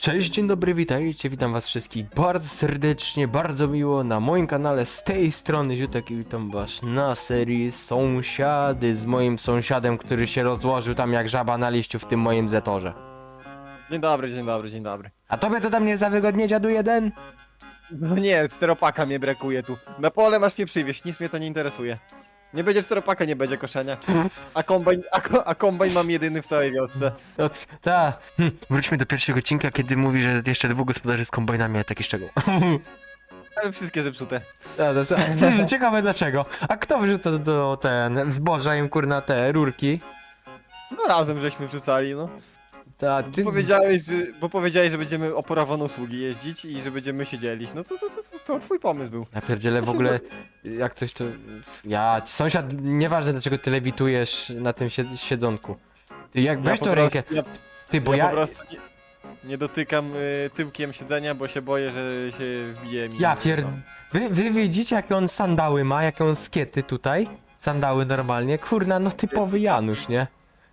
Cześć, dzień dobry, witajcie, witam was wszystkich bardzo serdecznie, bardzo miło na moim kanale z tej strony Ziutek i witam was na serii Sąsiady z moim sąsiadem, który się rozłożył tam jak żaba na liściu w tym moim zetorze. Dzień dobry, dzień dobry, dzień dobry. A tobie to tam nie za wygodnie, dziadu jeden? No nie, czteropaka mnie brakuje tu. Na pole masz mnie przywieźć, nic mnie to nie interesuje. Nie będzie czteropaka, nie będzie koszenia. A kombajn, a, ko, a kombajn mam jedyny w całej wiosce. No, t- ta, hm, wróćmy do pierwszego odcinka, kiedy mówi, że jeszcze dwóch gospodarzy z kombajnami, a taki szczegół. Ale wszystkie zepsute. A, dobrze. Hmm, Ciekawe dlaczego. A kto wrzuca do, do ten zboża im kurna te rurki? No razem żeśmy wrzucali, no. Ta, ty... Powiedziałeś, że, bo powiedziałeś, że będziemy oporowane usługi jeździć i że będziemy się dzielić. No to, to, to, to, to twój pomysł był. Ja pierdzielę w ogóle, jak coś to... Ja, sąsiad, nieważne dlaczego ty lewitujesz na tym sie- siedzonku. Ty jak weź tą rękę, Ja, ty, bo ja, ja... po prostu nie, nie dotykam y, tyłkiem siedzenia, bo się boję, że się wbije mi. Ja pier... Wy, wy widzicie jakie on sandały ma, jakie on skiety tutaj? Sandały normalnie, kurna, no typowy Janusz, nie?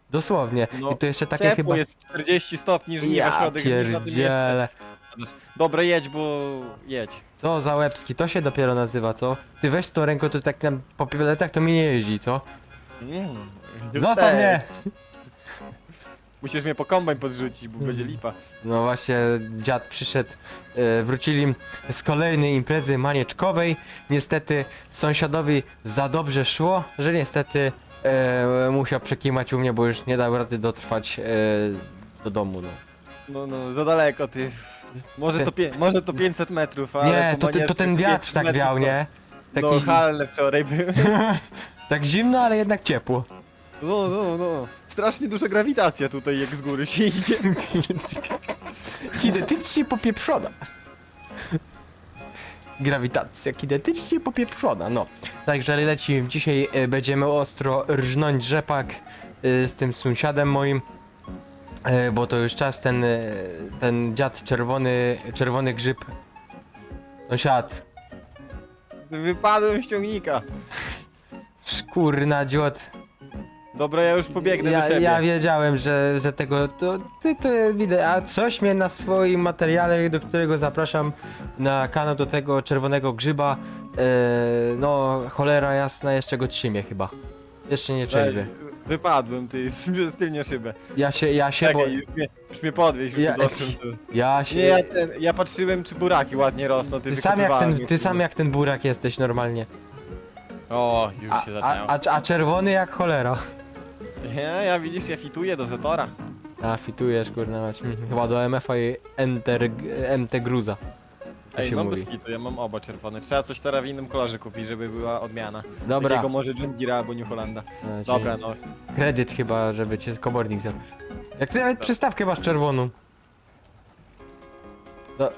Dosłownie. No, I to jeszcze takie Ciepło chyba... jest 40 stopni, żniwa, Ja środek żniwa, ty mnie pierdzielę. Dobra, jedź, bo jedź. Co za łebski, to się dopiero nazywa, co? Ty weź tą ręką, to tak tam po pioletach to mi nie jeździ, co? Mm. Zostaw mnie! Musisz mnie po kombajn podrzucić, bo będzie lipa. No właśnie, dziad przyszedł, e, wrócili z kolejnej imprezy manieczkowej. Niestety sąsiadowi za dobrze szło, że niestety e, musiał przekimać u mnie, bo już nie dał rady dotrwać e, do domu. No. No, no, za daleko, ty. Może to, może to 500 metrów, ale Nie, po to, ty, to ten wiatr 500 tak metrów, wiał, no. nie? Taki, No, halne wczoraj były. tak zimno, ale jednak ciepło. No, no, no. Strasznie duża grawitacja tutaj, jak z góry się idzie. Kinetycznie popieprzona. Grawitacja kinetycznie popieprzona, no. Także lecimy. Dzisiaj e, będziemy ostro rżnąć rzepak e, z tym sąsiadem moim. E, bo to już czas ten, ten dziad czerwony, czerwony grzyb. Sąsiad. Wypadłem z ciągnika. Kurna dziot. Dobra, ja już pobiegnę do Ja, siebie. ja wiedziałem, że, że tego to ty to widzę, a coś mnie na swoim materiale, do którego zapraszam na kanał do tego czerwonego grzyba. E, no cholera jasna, jeszcze go trzymie chyba. Jeszcze nie trzeźwy. Wypadłem, ty, z, z tylnie szybę. Ja się, ja się, bo, Czekaj, już mnie, już mnie podwieź, już Ja- doszłem. Tu. ja się. Nie, ja, ten, ja patrzyłem, czy buraki ładnie rosną, ty, Ty sam jak wykopywałem ten, je, ty sam jak ten burak jesteś normalnie. O, już A, się zaczęło. a, a czerwony jak cholera. Nie, ja widzisz, ja fituję do Zetora. A fitujesz kurna mać. Mhm, Chyba do MF-a i Enter, MT Gruza. Ej, się mam mówi. bez kitu, ja mam oba czerwone. Trzeba coś teraz w innym kolorze kupić, żeby była odmiana. Dobra. Takiego może John Deere'a albo New Hollanda. E, Dobra, czyli- no. Kredyt chyba, żeby cię komornik zrobił. Jak ty nawet przystawkę masz czerwoną. No,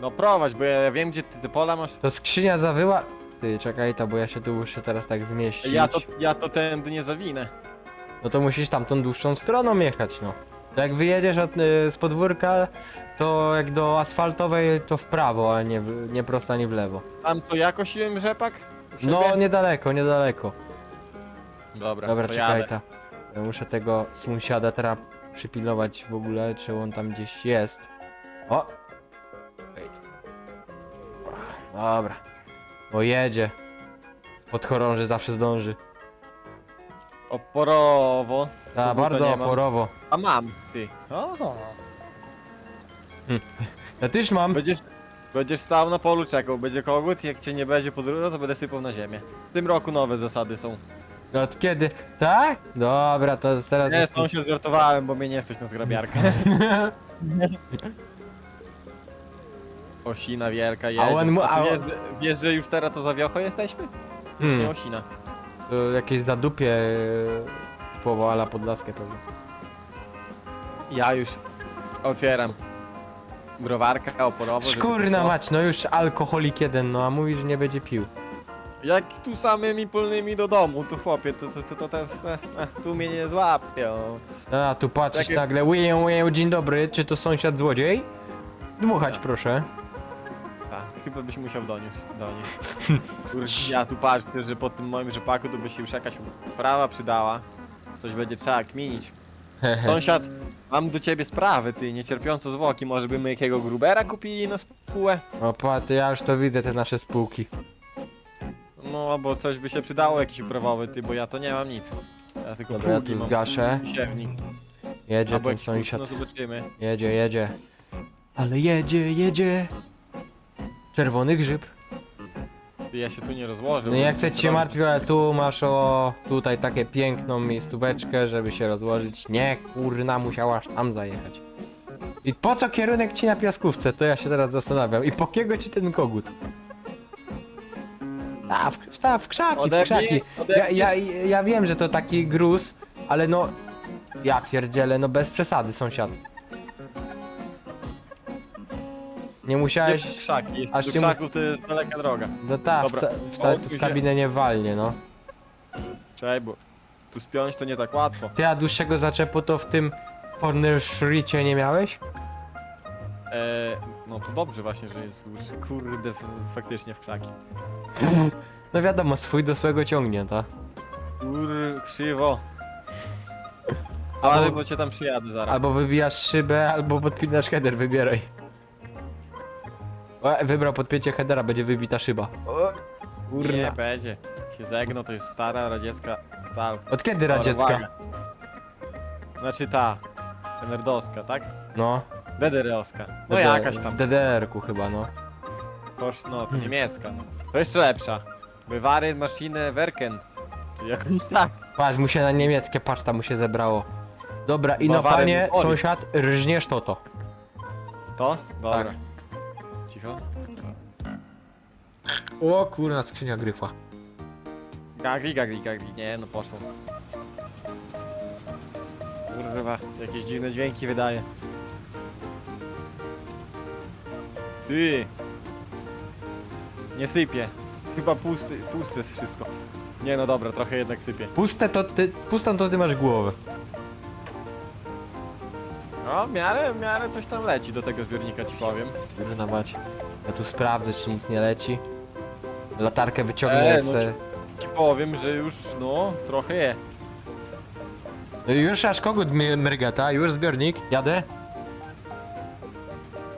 No prowadź, bo ja wiem, gdzie ty te pola masz. to skrzynia zawyła. Ty, czekaj to, bo ja się tu muszę teraz tak zmieścić. Ja to, ja to tędy nie zawinę. No to musisz tamtą dłuższą stroną jechać, no. To jak wyjedziesz od, y, z podwórka, to jak do asfaltowej, to w prawo, a nie, w- nie prosto, ani w lewo. Tam co, ja kosiłem rzepak? U siebie? No, niedaleko, niedaleko. Dobra, Dobra, to czekaj jadę. ta. Ja muszę tego sąsiada teraz przypilnować w ogóle, czy on tam gdzieś jest. O! Wait. Dobra. Bo jedzie. Pod chorąży zawsze zdąży. Oporowo. Ta, Koguta bardzo nie mam. oporowo. A mam, ty. O. Ja też mam. Będziesz, będziesz stał na polu czekał, będzie kogut, jak cię nie będzie podróża, to będę sypał na ziemię. W tym roku nowe zasady są. No Od kiedy? Tak? Dobra, to teraz... Nie, sąsiad żartowałem, bo mnie nie stać na zgrabiarkę. Osina wielka on mu- A, a on- wiesz, że- wiesz, że już teraz to za wiocho jesteśmy? Już Hmm. nie Osina. To jakieś zadupie... e, Typowo ala Podlaskie pewnie. Ja już otwieram. Browarka żeby Szkurna poszło. mać, no już alkoholik jeden, no a mówi, że nie będzie pił. Jak tu samymi polnymi do domu, to chłopie, to, to, to, to, to tu mnie nie złapią. A, tu patrzysz Takie- nagle, łyję, łyję, dzień dobry, czy to sąsiad złodziej? Dmuchać Tak. proszę. Chyba byś musiał donieść, donieść. Kurde, ja tu patrzę, że po tym moim rzepaku to by się już jakaś prawa przydała. Coś będzie trzeba kminić. Sąsiad, mam do ciebie sprawę, ty, niecierpiąco zwłoki, może by my jakiego grubera kupili na spółę? O, pa, to ja już to widzę, te nasze spółki. No, albo coś by się przydało, jakiś uprawowy, ty, bo ja to nie mam nic. Ja tylko Dobra, ja pługi tu mam, zgaszę. siewnik. Jedzie Albo ten jakiś sąsiad. No zobaczymy. Jedzie, jedzie. Ale jedzie, jedzie. Czerwony grzyb. Ja się tu nie rozłożę. No bo nie to chcę są cię chyba- martwić, ale tu masz o tutaj takie piękną miejscóweczkę, żeby się rozłożyć. Nie, kurna, musiałaś tam zajechać. I po co kierunek ci na piaskówce? To ja się teraz zastanawiam. I po kiego ci ten kogut? Ta, w, ta, w krzaki, w krzaki. Ja, ja, ja wiem, że to taki gruz, ale no... Ja pierdzielę, no bez przesady, sąsiad. Nie Nie musiałeś... w krzaki, jest aż do mu- krzaków to jest daleka droga. No tak, Dobra, wca, w się. kabinę nie walnie, no. Czekaj, bo tu spiąć to nie tak łatwo. Ty, a dłuższego zaczepu to w tym Corner Shricie nie miałeś? Eee, no to dobrze właśnie, że jest dłuższy. Kurde, f- faktycznie w krzaki. No wiadomo, swój do swego ciągnie, ta. Kur... krzywo. Albo- Ale bo cię tam przyjadę zaraz. Albo wybijasz szybę, albo podpinasz header, wybieraj. O, wybrał podpięcie headera, będzie wybita szyba. O, Nie, kurna. będzie. Się zegno, to jest stara radziecka stal. Od kiedy radziecka? uwaga. Znaczy ta. Nerdowska, tak? No. DDR-owska. No DD jakaś tam. DDR-ku chyba, no. Toż, no, to Hmm. niemiecka. To jeszcze lepsza. Bywary Maschine Werken. Czy jakąś tak. Patrz, mu się na niemieckie, patrz, tam mu się zebrało. Dobra, i no Bawarem panie, sąsiad, rżniesz to to. To? Dobra. Tak. Cicho. O kurna, skrzynia gryfa. Gagri, gagri, gagri. Nie, no poszło. Kurwa, jakieś dziwne dźwięki wydaje. Ty! Nie sypie. Chyba pusty, puste jest wszystko. Nie no dobra, trochę jednak sypie. Puste to ty, pustą to ty masz głowę. No, w miarę, w miarę coś tam leci do tego zbiornika ci powiem. Kurna mać. Ja tu sprawdzę, czy nic nie leci. Latarkę wyciągnę z... no ci- Ci powiem, że już, no, trochę je. No Już aż kogut mi mrygata, już zbiornik, jadę.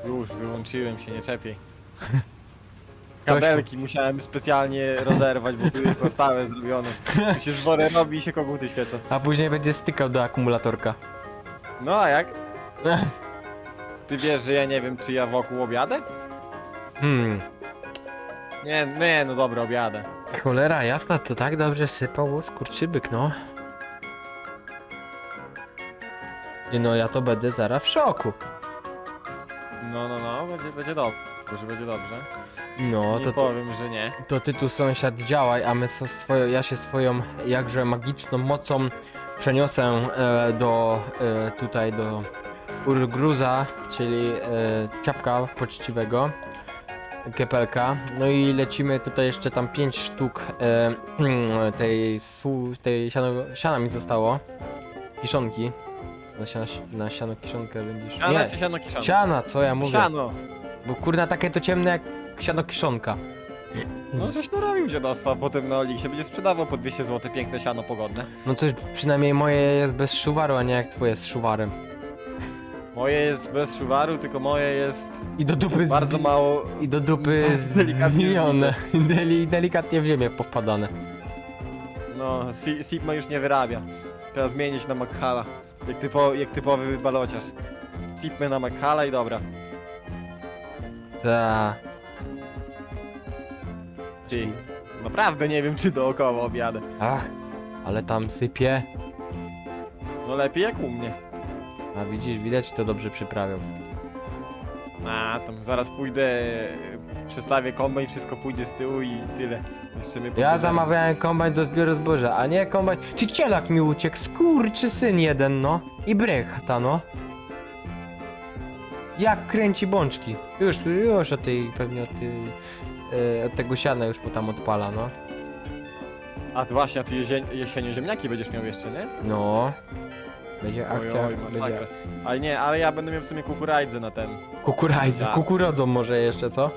Już, wyłączyłem się, nie czepiej. Kabelki musiałem specjalnie rozerwać, bo tu jest na stałe zrobione. Tu się zwory robi i się koguty świecą. A później będzie stykał do akumulatorka. No a jak? Ty wiesz, że ja nie wiem, czy ja wokół objadę? Hmm. Nie, nie, no dobra, objadę. Cholera jasna, to tak dobrze sypał skurczybyk, no. I no ja to będę zaraz w szoku. No, no, no, będzie, będzie dobrze. Będzie dobrze. No nie to, to, powiem, że nie. to ty tu sąsiad działaj, a my so, swoją, ja się swoją jakże magiczną mocą przeniosę e, do e, tutaj do Urgruza, czyli e, ciapka poczciwego. Kepelka. No i lecimy tutaj jeszcze tam 5 sztuk e, tej, su, tej siano, siana mi zostało. Kiszonki. Na siano, na siano kiszonkę będziesz. Siana czy siano kiszano? siana, co ja mówię? Siano. Bo kurna takie to ciemne jak siano kiszonka. No żeś to robił dziadostwa, potem na Oliksie będzie sprzedawał po 200 zł piękne siano pogodne. No to przynajmniej moje jest bez szuwaru, a nie jak twoje z szuwarem. Moje jest bez szuwaru, tylko moje jest I do dupy z... bardzo mało... I do dupy Bardzo delikatnie zmienione. Deli, delikatnie w ziemię powpadane. No, Si- Sigma już nie wyrabia. Trzeba zmienić na Makhala. Jak, typo, jak typowy balociarz. Sigma na Makhala i dobra. Ta. Ty, naprawdę nie wiem, czy dookoła objadę. Ach, ale tam sypie. No lepiej jak u mnie. A widzisz, widać to dobrze przyprawią. A, tam zaraz pójdę, przestawię kombę i wszystko pójdzie z tyłu i tyle. Jeszcze mnie Ja zamawiałem kombajn do zbioru zboża, a nie kombajn... Czy cielak mi uciekł? Skurczy syn jeden, no. I brechta, no. Jak kręci bączki. Już, już od tej, pewnie od tej... e, od tego siana już mu tam odpala, no. A właśnie, a ty jezie- jesienią ziemniaki będziesz miał jeszcze, nie? No. Będzie Oj, akcja. oj, będzie... masakra. Ale nie, ale ja będę miał w sumie kukurydzy na ten. Kukurydzy, Tak. kukurodzą może jeszcze, co?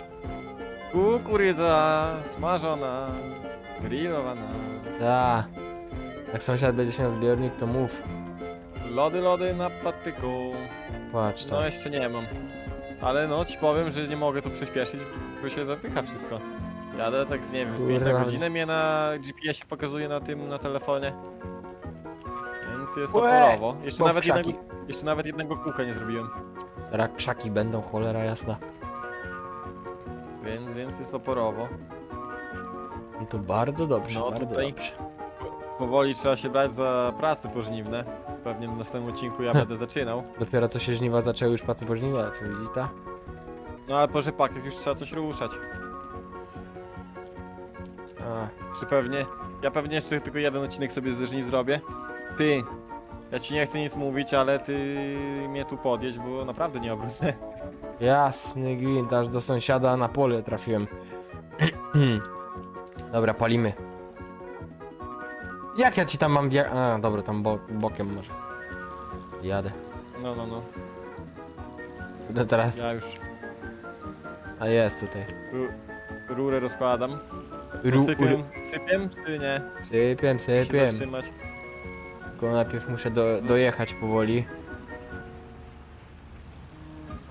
Kukurydza smażona, grillowana. Ta. Jak sąsiad będzie się na zbiornik, to mów. Lody, lody na patyku. Patrz No tam. jeszcze nie mam. Ale no ci powiem, że nie mogę tu przyspieszyć, bo się zapycha wszystko. Jadę tak z nie wiem, z 5 na Kurwa. godzinę mnie na GPS pokazuje na tym, na telefonie. Więc jest Łe, oporowo. Jeszcze bo nawet, krzaki. jednego, jeszcze nawet jednego kółka nie zrobiłem. Teraz krzaki będą, cholera jasna. Więc, więc jest oporowo. No to bardzo dobrze, No, bardzo tutaj- dobrze. Powoli trzeba się brać za prace pożniwne. Pewnie w następnym odcinku ja będę zaczynał. Dopiero co się żniwa zaczęły już pracy pożniwne, co widzi ta? No ale po rzepakach już trzeba coś ruszać. A, Czy pewnie? Ja pewnie jeszcze tylko jeden odcinek sobie ze żniw zrobię. Ty, ja ci nie chcę nic mówić, ale ty mnie tu podjedź, bo naprawdę nie obrócę. jasny gwint, aż do sąsiada na pole trafiłem. dobra, palimy. Jak ja ci tam mam wje... A, dobra, tam bo bokiem może. Jadę. No, no, no. No teraz... Ja już A jest tutaj. ru rurę rozkładam. Co, Ru- sypiem, sypiem czy nie? Sypiem, Musi się sypiem. zatrzymać. Tylko najpierw muszę do, dojechać powoli.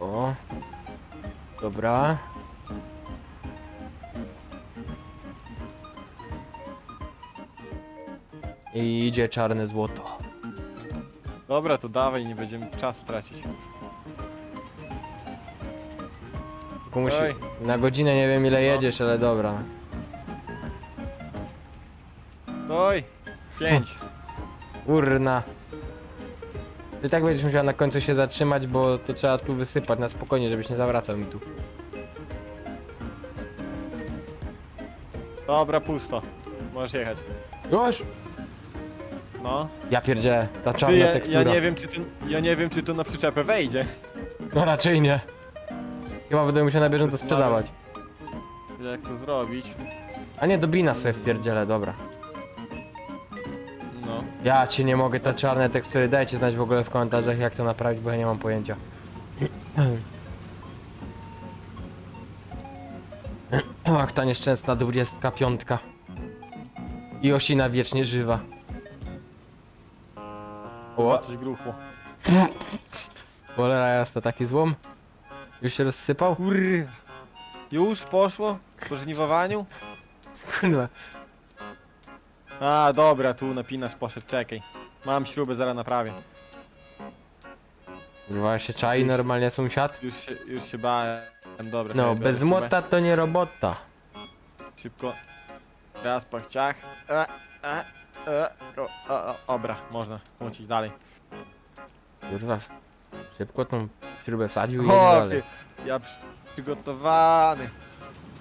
O. Dobra. I idzie czarne złoto. Dobra, to dawaj, nie będziemy czasu tracić. Tylko musi, Oj. na godzinę nie wiem ile No. jedziesz, ale dobra. Stój! Pięć. Urna. Ty tak będziesz musiał na końcu się zatrzymać, bo to trzeba tu wysypać na spokojnie, żebyś nie zawracał mi tu. Dobra, pusto. Możesz jechać. Już! No. Ja pierdzielę, ta Ty, czarna ja, tekstura. ja nie wiem, czy to, ja nie wiem, czy to na przyczepę wejdzie. No raczej nie. Chyba będę musiał na bieżąco sprzedawać. Jak to zrobić? A nie, do bina sobie wpierdzielę, dobra. Ja cię nie mogę, te czarne tekstury, dajcie znać w ogóle w komentarzach jak to naprawić, bo ja nie mam pojęcia. Ach, ta nieszczęsna 25. I osina wiecznie żywa. O, coś gruchło. cholera jasna, taki złom. Już się rozsypał? Już poszło? Po żniwowaniu? Kurwa. A, dobra, tu napinasz poszedł, czekaj. Mam śrubę, zaraz naprawię. Kurwa się czai normalnie sąsiad. Już się, już się bałem. Dobra, No, czekaj, biorę bez śrubę. młota to nie robota. Szybko. Raz pachciach. E, e, e. O, o, o, dobra, można kłócić dalej. Kurwa, szybko tą śrubę wsadził i jedzie dalej. Chłopie, ja przy- przygotowany.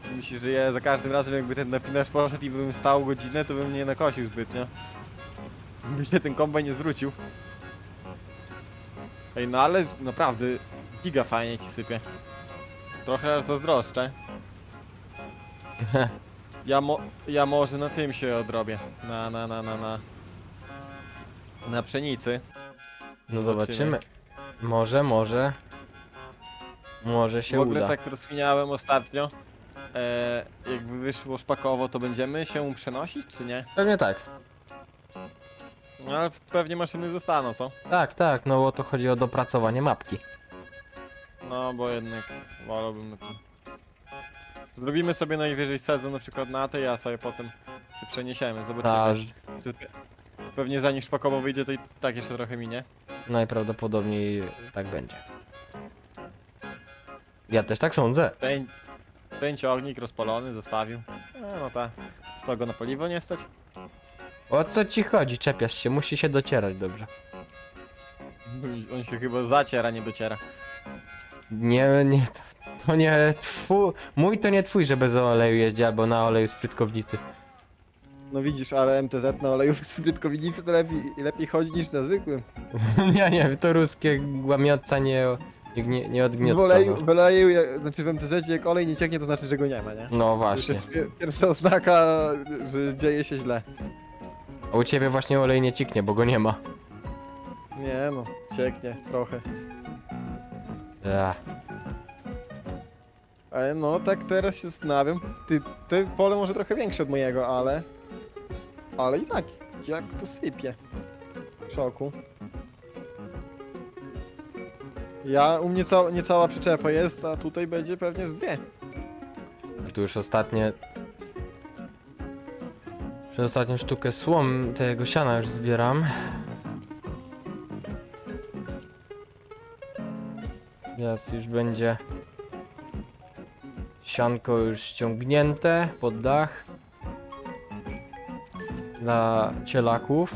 Ty Myślisz, że ja za każdym razem jakby ten napinacz poszedł i bym stał godzinę, to bym nie nakosił zbytnio. By się ten kombajn nie zwrócił. Ej, no ale naprawdę giga fajnie ci sypie. Trochę aż zazdroszczę. Ja, mo ja może na tym się odrobię. Na, na, na, na, na. Na pszenicy. No Zobaczymy. Może, może. Może się w ogóle uda. tak rozkminiałem ostatnio. E, jakby wyszło szpakowo, to będziemy się przenosić, czy nie? Pewnie tak. No ale pewnie maszyny zostaną, co? Tak, tak, no bo to chodzi o dopracowanie mapki. No, bo jednak wolałbym na tym. Zrobimy sobie najwyżej sezon na przykład na tej, a sobie potem się przeniesiemy, zobaczymy. Ta, Czy pe- pewnie zanim szpakowo wyjdzie, to i tak jeszcze trochę minie. najprawdopodobniej tak będzie. Ja też tak sądzę. Ten ciągnik rozpalony zostawił. E, no tak. To go na paliwo nie stać? O co ci chodzi? Czepiasz się, musi się docierać dobrze. On się chyba zaciera, nie dociera. Nie, nie, to, to nie twój, mój to nie twój, że bez oleju jeździ albo na oleju z prytkownicy. No widzisz, ale MTZ na oleju w Sprytkowinicy to lepiej, lepiej chodzi niż na zwykłym. nie, nie, to ruskie głamiotca nie, nie, nie, nie odgniotca. no. jak- znaczy w MTZ jak olej nie cieknie, to znaczy, że go nie ma, nie? No To już właśnie. jest pier- pierwsza oznaka, że dzieje się źle. A u ciebie właśnie olej nie ciknie, bo go nie ma. Nie no, cieknie trochę. Ech. Ale no, tak teraz się zastanawiam. Ty, to pole może trochę większe od mojego, ale... Ale i tak, jak to sypie. W szoku. Ja, u mnie cała, niecała przyczepa jest, a tutaj będzie pewnie z dwie. Tu już ostatnie... Przez ostatnią sztukę słom tego siana już zbieram. Teraz już będzie sianko już ściągnięte pod dach dla cielaków.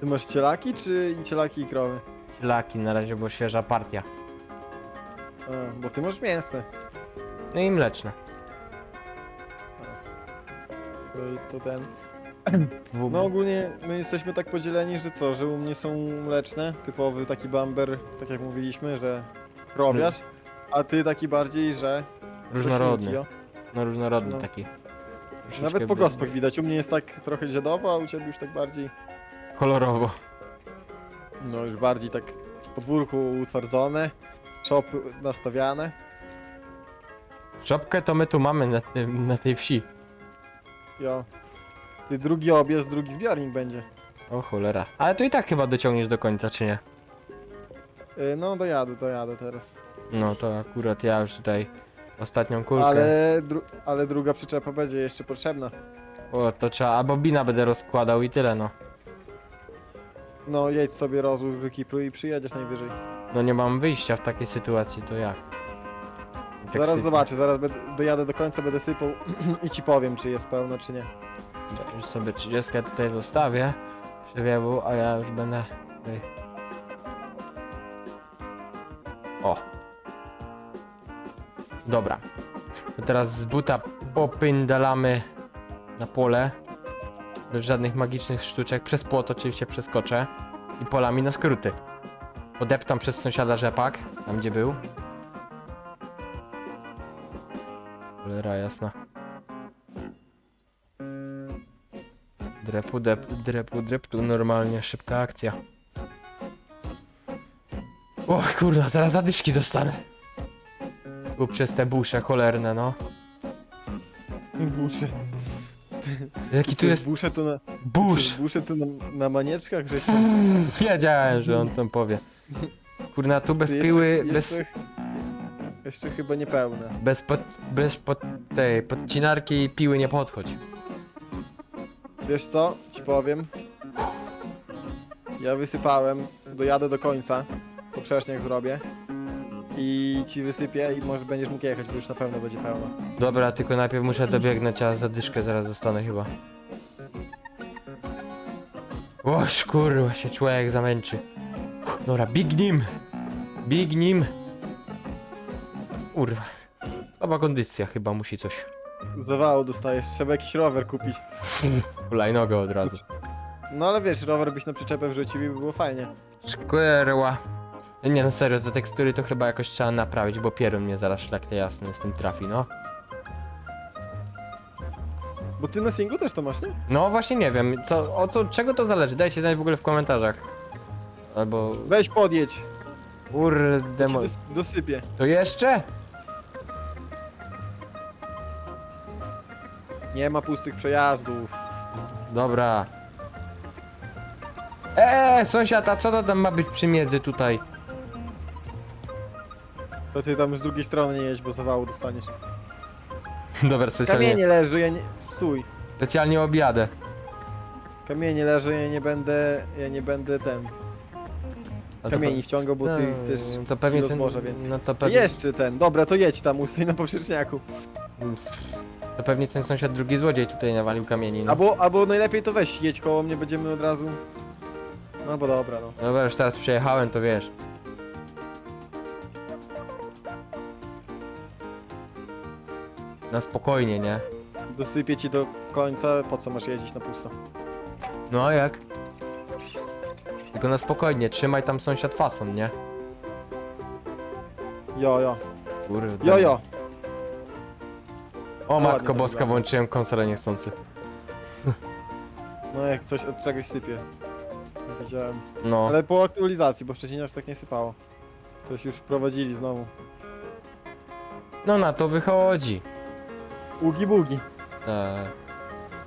Ty masz cielaki, czy i cielaki i krowy? Cielaki na razie, bo świeża partia. A, bo ty masz mięsne. No i mleczne. To, to ten. W... No ogólnie my jesteśmy tak podzieleni, że co, że u mnie są mleczne, typowy taki bamber, tak jak mówiliśmy, że krowiarz, a ty taki bardziej, że Różnorodny. o. No różnorodny No. taki. Troszeczkę Nawet po by- gospach widać, u mnie jest tak trochę dziedowo, a u ciebie już tak bardziej, Kolorowo. no już bardziej tak w podwórku utwardzone, szopy nastawiane. Szopkę to my tu mamy na, tym, na tej wsi. Jo. Ty drugi obiez, drugi zbiornik będzie. O cholera. Ale to i tak chyba dociągniesz do końca, czy nie? Y, No dojadę, dojadę teraz. No to akurat ja już tutaj ostatnią kulkę. Ale, dru ale druga przyczepa będzie jeszcze potrzebna. O, to trzeba, albo bina będę rozkładał i tyle, no. No jedź sobie rozłóż w Kipru i przyjedziesz najwyżej. No nie mam wyjścia w takiej sytuacji, to jak? I tak zaraz sypię. zobaczę, zaraz będę, dojadę do końca, będę sypał i ci powiem, czy jest pełno, czy nie. Dobra, Już sobie 30 tutaj zostawię. Przewiewu, a ja już będę tutaj. O. Dobra. To teraz z buta popyndalamy na pole. Bez żadnych magicznych sztuczek. Przez płot oczywiście przeskoczę. I polami na skróty. Podeptam przez sąsiada rzepak, tam gdzie był. Cholera jasna. Drepu, dep, drepu, dreptu, normalnie, szybka akcja. O kurwa, zaraz zadyszki dostanę. Tu przez te busze cholerne, no. Busze. Jaki tu jest Busze to na, busze to na, na manieczkach, że się... Wiedziałem, że on tam powie. Kurna, tu bez Ty piły, jeszcze, bez, Jeszcze, jeszcze chyba niepełne. bez, pod, bez pod, tej podcinarki i piły nie podchodź. Wiesz co? Ci powiem. Ja wysypałem, dojadę do końca, poprzeczniak zrobię. I ci wysypię i może będziesz mógł jechać, bo już na pewno będzie pełno. Dobra, tylko najpierw muszę dobiegnąć, a zadyszkę zaraz dostanę chyba. Oż kurwa, się człowiek zamęczy. Dobra, bignim! Bignim! Kurwa. Słaba kondycja chyba musi coś. Zawału dostajesz, trzeba jakiś rower kupić. Hulajnogę od razu. No ale wiesz, rower byś na przyczepę wrzucił i by było fajnie. Szkwerła. Nie no serio, te tekstury to chyba jakoś trzeba naprawić, bo pierun mnie zaraz szlak jasny z tym trafi, no. Bo ty na singlu też to masz, nie? No właśnie nie wiem, co, o to, czego to zależy? Dajcie znać w ogóle w komentarzach. Albo... Weź podjedź, Kurde, ci mo... dos dosypię. To jeszcze? Nie ma pustych przejazdów. Dobra. Eee, sąsiad, a co to tam ma być przy miedzy tutaj? To ty tam z drugiej strony nie jedź, bo zawału dostaniesz. Dobra, specjalnie, Kamienie leży, ja nie... Stój. specjalnie objadę. Kamienie leży, ja nie będę... Ja nie będę ten... To Kamieni pe- wciągał, bo ty no, chcesz... To pewnie kilo ten... więcej. No to pewnie... Jeszcze ten. Dobra, to jedź tam, ustój na poprzeczniaku. To pewnie ten sąsiad drugi złodziej tutaj nawalił kamieni, no. Albo, albo najlepiej to weź, jedź koło mnie, będziemy od razu... No bo dobra, no. Dobra, już teraz przejechałem, to wiesz. Na spokojnie, nie? Dosypię ci do końca, po co masz jeździć na pusto? No a jak? Tylko na spokojnie, trzymaj tam sąsiad fason, nie? Jo, jo. Kurde. Jo, jo. O Ładnie matko to boska, wygląda. włączyłem konsolę niechcący. No jak coś od czegoś sypie. Nie Wiedziałem. No. Ale po aktualizacji, bo wcześniej aż tak nie sypało. Coś już wprowadzili znowu. No na to wychodzi. Ugi bugi. Tak.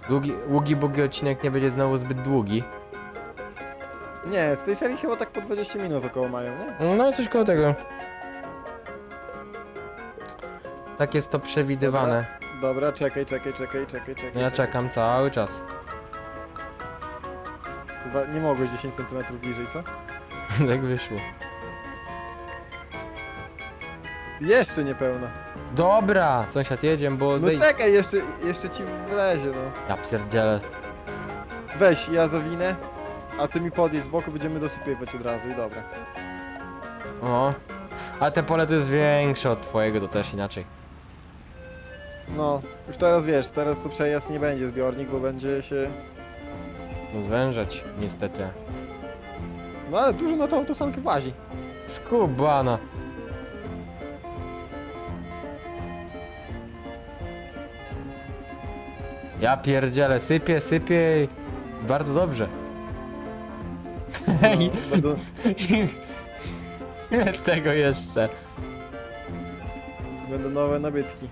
Długi, ługi bugi odcinek nie będzie znowu zbyt długi. Nie, z tej serii chyba tak po 20 minut około mają, nie? No, coś koło tego. Tak jest to przewidywane. Dobra, czekaj, czekaj, czekaj, czekaj, czekaj. No ja czekaj. czekam cały czas. Chyba nie mogłeś 10 cm bliżej, co? tak wyszło. Jeszcze niepełna. Dobra, sąsiad jedziemy, bo... No wej- czekaj, jeszcze, jeszcze ci wlezie, no. Ja pierdzielę. Weź, ja zawinę, a ty mi podjedź z boku, będziemy dosypywać od razu i dobra. O. A te pole to jest większe od twojego, to też inaczej. No, już teraz wiesz, teraz to przejazd nie będzie zbiornik, bo będzie się... No zwężać, niestety. No ale dużo na tą autosankę wazi. Skubana. Ja pierdzielę, sypie, sypie. i Bardzo dobrze. No, będą... tego jeszcze? będą nowe nabytki.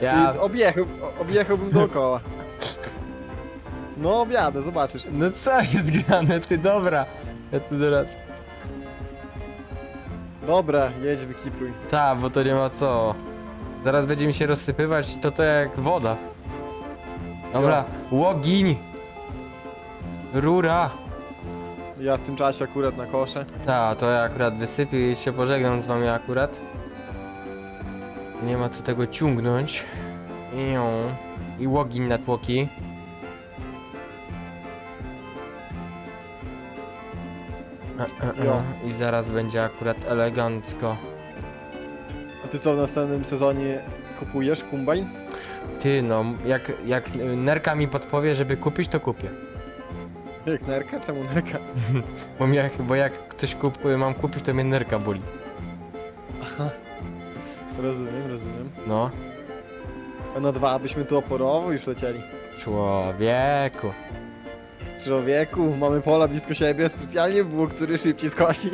Ja... Ty objechał, o- objechałbym dookoła. No objadę, zobaczysz. No co jest grane, ty dobra. Ja tu teraz... Dobra, jedź, wykipruj. Ta, bo to nie ma co. Zaraz będzie mi się rozsypywać, to to jak woda. Dobra, łogiń. Rura. Ja w tym czasie akurat na kosze. Ta, to ja akurat wysypię i się pożegnam z wami akurat. Nie ma tu tego ciągnąć. Ią. I łogiń na tłoki. E, e, Jo. e. I zaraz będzie akurat elegancko. A ty co w następnym sezonie kupujesz? Kumbajn? Ty no, jak, jak nerka mi podpowie, żeby kupić, to kupię. Jak nerka? Czemu nerka? Bo, jak, bo jak coś kup, mam kupić, to mnie nerka boli. Rozumiem, rozumiem. No, A na dwa byśmy tu oporowo już lecieli. człowieku. Człowieku, mamy pola blisko siebie, specjalnie było, który szybciej skosi.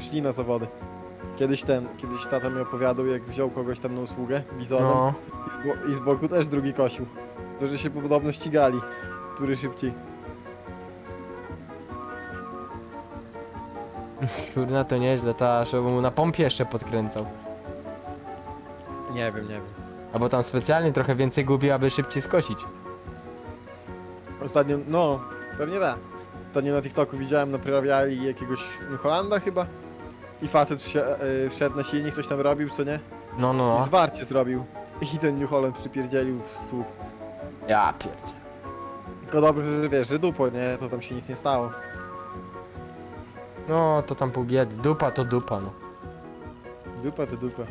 Szli na zawody. Kiedyś ten, kiedyś tata mi opowiadał, jak wziął kogoś tam na usługę, bizonem, No, i, z bo- i z boku też drugi kosił. To, że się podobno ścigali, który szybciej. kurna to nieźle, ta, żeby mu na pompie jeszcze podkręcał. Nie wiem, nie wiem. Albo tam specjalnie trochę więcej gubi, aby szybciej skosić. Ostatnio, no, pewnie tak. Ostatnio na TikToku widziałem, naprawiali jakiegoś New Hollanda chyba. I facet wsi- e, wszedł na silnik, coś tam robił, co nie? No, no, I no. zwarcie zrobił. I ten New Holland przypierdzielił w stół. Ja pierdzie. Tylko dobrze, że wiesz, że dupo, nie? To tam się nic nie stało. No, to tam pół biedy. Dupa to dupa, no. Dupa to dupa.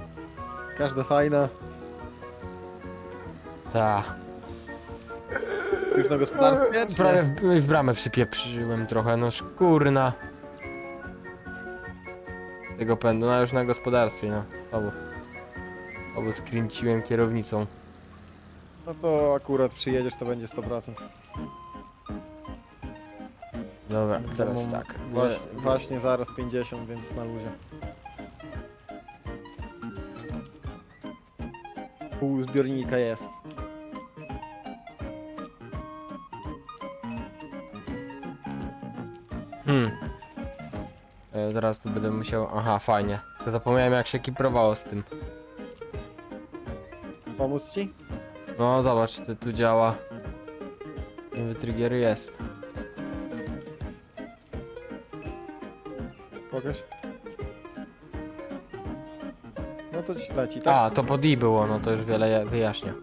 Każda fajna. Ta. Ty już na gospodarstwie, czy Prawie nie? w, w bramę przypieprzyłem trochę, no szkurna. Z tego pędu, no już na gospodarstwie, no. Obu. Obu skręciłem kierownicą. No to akurat przyjedziesz, to będzie 100%. Dobra, teraz tak. Właśnie, właśnie zaraz 50, więc na luzie. Pół zbiornika jest. Hmm. E, teraz tu będę musiał. Aha, fajnie. To zapomniałem jak się kiprowało z tym. Pomóc ci? No zobacz, to tu działa. Trigger jest. Pokaż. No to ci leci, tak? A, to pod I było, no to już wiele wyjaśnia.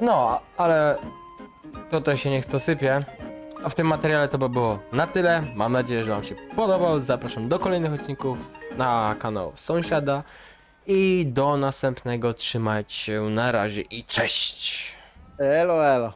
No, a- ale to też się niech to sypie. A w tym materiale to by było na tyle. Mam nadzieję, że Wam się podobał. Zapraszam do kolejnych odcinków na kanał Sąsiada. I do następnego. Trzymajcie się. Na razie i cześć. Elo, elo.